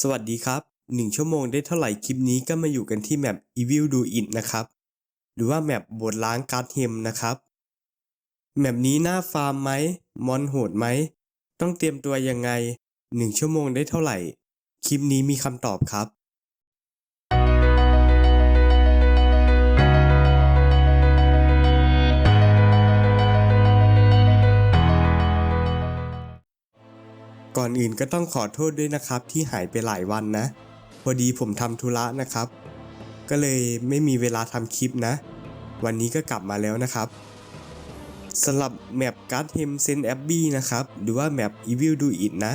สวัสดีครับ 1 ชั่วโมงได้เท่าไหร่คลิปนี้ก็มาอยู่กันที่แมป Evil Do It นะครับ หรือว่าแมปบทล้างการ์ดเฮมนะครับ แมปนี้หน้าฟาร์มไหมมอนโหดไหม ต้องเตรียมตัวยังไง 1 ชั่วโมงได้เท่าไหร่ คลิปนี้มีคำตอบครับ ก่อนอื่นก็ต้องขอโทษด้วยนะครับที่หายไปหลายวันนะ พอดีผมทำธุระนะครับ ก็เลยไม่มีเวลาทำคลิปนะ วันนี้ก็กลับมาแล้วนะครับสำหรับแมปการ์ดเฮมเซนแอบบี้นะครับ หรือว่าแมป Evil Do It นะ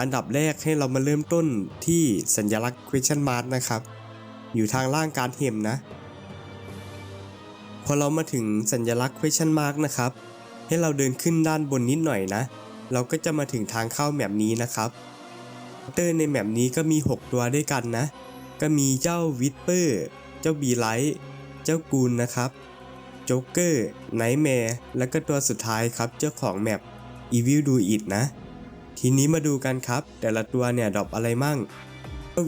อันดับแรกให้เรามาเริ่มต้นที่สัญลักษณ์ question mark นะครับ อยู่ทางล่างการเฮมนะ พอเรามาถึงสัญลักษณ์ question mark นะครับ ให้เราเดินขึ้นด้านบนนิดหน่อยนะ เราก็จะมาถึงทางเข้าแมปนี้นะครับมอนเตอร์ในแมปนี้ก็มี 6 ตัวด้วยกันนะ ก็มีเจ้าวิสเปอร์ เจ้าบีไลท์เจ้ากูนนะครับโจ๊กเกอร์ไนท์แมร์แล้วก็ตัวสุดท้ายครับเจ้าของแมป Evil Do It นะ ทีนี้มาดูกันครับ แต่ละตัวเนี่ยดรอปอะไรมั่ง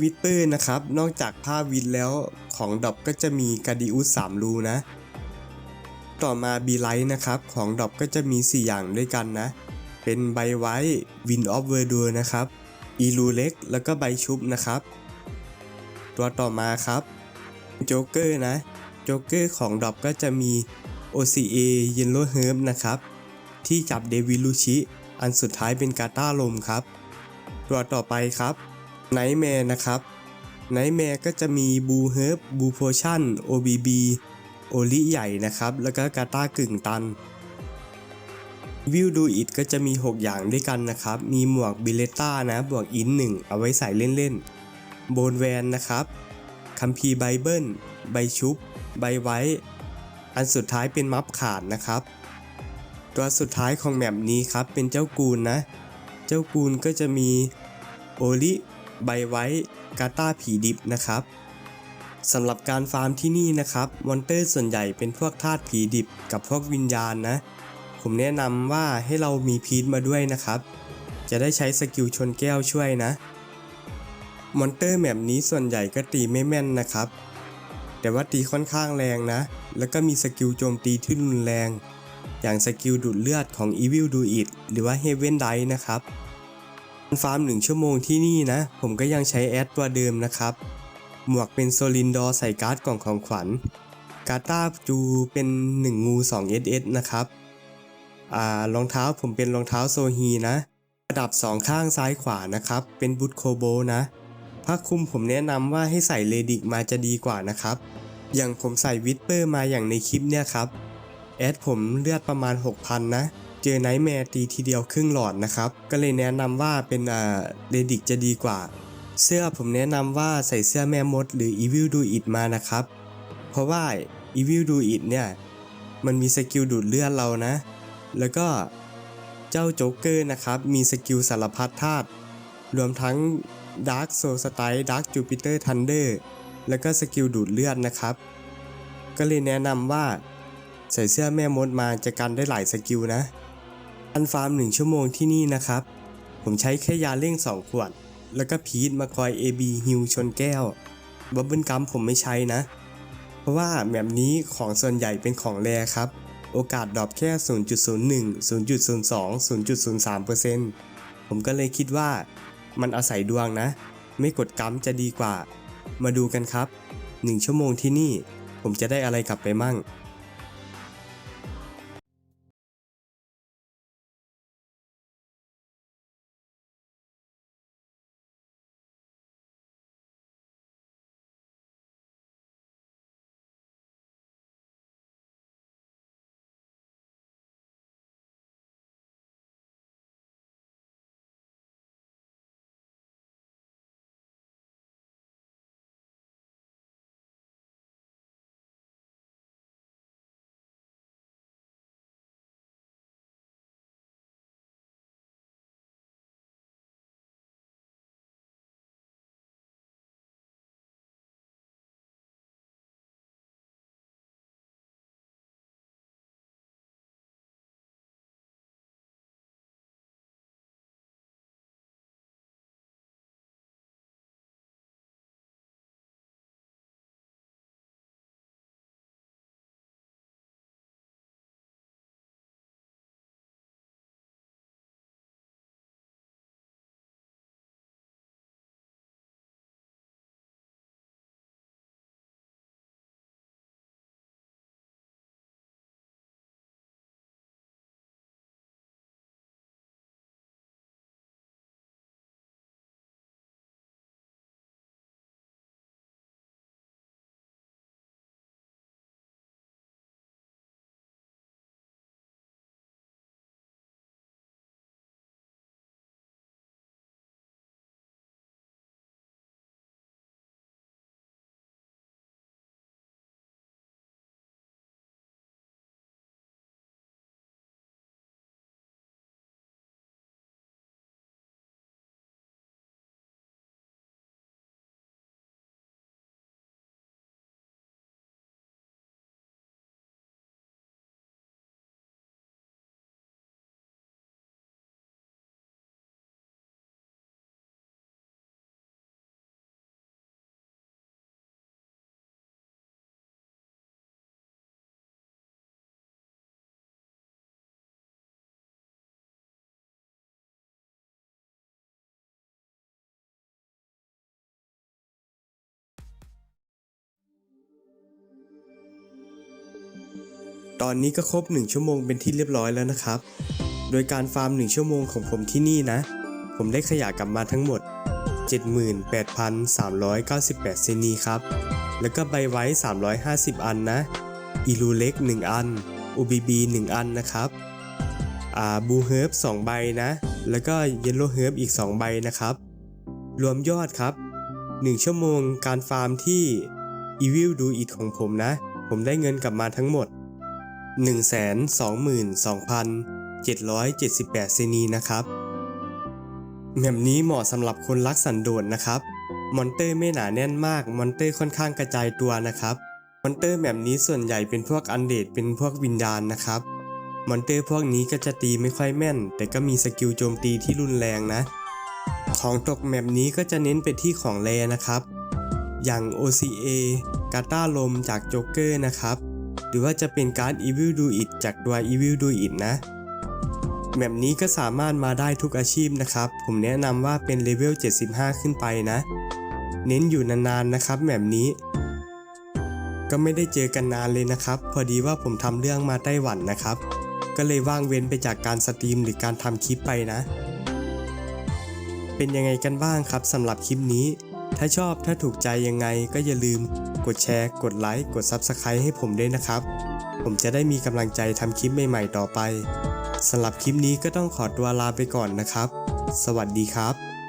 วิสเปอร์นะครับ นอกจากผ้าวินแล้วของดรอปก็จะมีกาดิอุส3รูนะ ต่อมาบีไลท์นะครับ ของดรอปก็จะมี 4 อย่างด้วยกันนะ เป็นใบไว้วินออฟเวอร์ดูนะครับอีลูเล็กแล้วก็ใบชุบนะครับ ตัวต่อมาครับโจ๊กเกอร์นะโจ๊กเกอร์ของดรอปก็จะมี OCA Yellow Herb นะครับ ที่จับเดวิลูชิ อันสุดท้ายเป็นกาตาลมครับ ตัวต่อไปครับไนท์แมร์นะครับไนท์แมร์ก็จะมีบูเฮิร์บบูโพชั่น OBB โอลิใหญ่นะครับ แล้วก็กาตากึ่งตัน วิวดูอิ t ก็จะมี 6 อย่างด้วยกันนะครับ มีหมวกบิเลต้านะบวกอินหนึ่งเอาไว้ใส่เล่นๆ โบนแวนนะครับ คัมภีร์ไบเบิล ใบชุบ ใบไว้ อันสุดท้ายเป็นมัฟขาดนะครับ ตัวสุดท้ายของแมปนี้ครับเป็นเจ้ากูนนะ เจ้ากูนก็จะมีโอลิใบไว้ กาตาผีดิบนะครับสำหรับการฟาร์มที่นี่นะครับ มอนเตอร์ส่วนใหญ่เป็นพวกธาตุผีดิบกับพวกวิญญาณนะ ผมแนะนำว่าให้เรามีพีทมาด้วยนะครับ จะได้ใช้สกิลชนแก้วช่วยนะมอนเตอร์แบบนี้ส่วนใหญ่ก็ตีไม่แม่นนะครับ แต่ว่าตีค่อนข้างแรงนะ แล้วก็มีสกิลโจมตีที่รุนแรง อย่างสกิลดูดเลือดของ Evil Do It หรือว่า Heaven d i นะครับฟาร์ม1ชั่วโมงที่นี่นะ ผมก็ยังใช้แอดตัวเดิมนะครับ หมวกเป็นโซลินดอใส่การ์ดกล่องของขวัญ กาตาจูเป็น 1 งู 2 SS นะครับ อ่ารองเท้าผมเป็นรองเท้าโซฮีนะ ระดับ2ข้างซ้ายขวานะครับ เป็นบุตโคโบนะผ้าคลุมผมแนะนำว่าให้ใส่เลดิกมาจะดีกว่านะครับ อย่างผมใส่วิสเปอร์มาอย่างในคลิปเนี่ยครับ แอดผมเลือดประมาณ 6,000 นะ เจอไนท์แมร์ตีทีเดียวครึ่งหลอดนะครับ ก็เลยแนะนำว่าเป็นอ่าเลดิกจะดีกว่า เสื้อผมแนะนำว่าใส่เสื้อแม่มดหรือ Evil Do It มานะครับ เพราะว่า Evil Do It เนี่ย มันมีสกิลดูดเลือดเรานะ แล้วก็เจ้าโจ๊กเกอร์นะครับ มีสกิลสารพัดธาตุรวมทั้ง Dark Soul Strike Dark Jupiter Thunder แล้วก็สกิลดูดเลือดนะครับ ก็เลยแนะนำว่า ใส่เสื้อแม่มดมาจะกันได้หลายสกิลนะอันฟาร์ม1ชั่วโมงที่นี่นะครับ ผมใช้แค่ยาเร่ง 2 ขวด แล้วก็พีทมาคอย AB ฮิวชนแก้วบับเบิลกัมผมไม่ใช้นะ เพราะว่าแบบนี้ของส่วนใหญ่เป็นของแรครับ โอกาสดรอปแค่ 0.01 0.02 0.03%ผมก็เลยคิดว่ามันอาศัยดวงนะ ไม่กดกัมจะดีกว่า มาดูกันครับ 1 ชั่วโมงที่นี่ ผมจะได้อะไรกลับไปมั่ง ตอนนี้ก็ครบ 1 ชั่วโมงเป็นที่เรียบร้อยแล้วนะครับ โดยการฟาร์ม 1 ชั่วโมงของผมที่นี่นะ ผมได้ขยะกลับมาทั้งหมด 78,398 เซนีครับ แล้วก็ใบไว้ 350 อันนะ อีลูเล็ก 1 อัน OBB 1 อันนะครับ อ่าบูเฮิร์บ2ใบนะ แล้วก็เยลโลเฮิร์บอีก 2 ใบนะครับ รวมยอดครับ 1 ชั่วโมงการฟาร์มที่ Evil Do It ของผมนะ ผมได้เงินกลับมาทั้งหมด 122,778 เซนีนะครับ แบบนี้เหมาะสำหรับคนรักสันโดษนะครับ มอนเตอร์ไม่หนาแน่นมาก มอนเตอร์ค่อนข้างกระจายตัวนะครับ มอนเตอร์แบบนี้ส่วนใหญ่เป็นพวกอันเดดเป็นพวกวิญญาณนะครับ มอนเตอร์พวกนี้ก็จะตีไม่ค่อยแม่น แต่ก็มีสกิลโจมตีที่รุนแรงนะ ของตกแมปนี้ก็จะเน้นไปที่ของแรนะครับ อย่าง OCA กาตาลมจากโจ๊กเกอร์นะครับ หรือว่าจะเป็นการ์ด Evil Do It จากตัว Evil Do It นะแมปนี้ก็สามารถมาได้ทุกอาชีพนะครับ ผมแนะนำว่าเป็นเลเวล 75 ขึ้นไปนะ เน้นอยู่นานๆนะครับแมปนี้ ก็ไม่ได้เจอกันนานเลยนะครับ พอดีว่าผมทำเรื่องมาไต้หวันนะครับ ก็เลยว่างเว้นไปจากการสตรีมหรือการทำคลิปไปนะ เป็นยังไงกันบ้างครับสำหรับคลิปนี้ ถ้าชอบถ้าถูกใจยังไงก็อย่าลืม กดแชร์ กดไลค์ กด Subscribe ให้ผมด้วยนะครับ ผมจะได้มีกำลังใจทำคลิปใหม่ๆต่อไปสำหรับคลิปนี้ก็ต้องขอตัวลาไปก่อนนะครับ สวัสดีครับ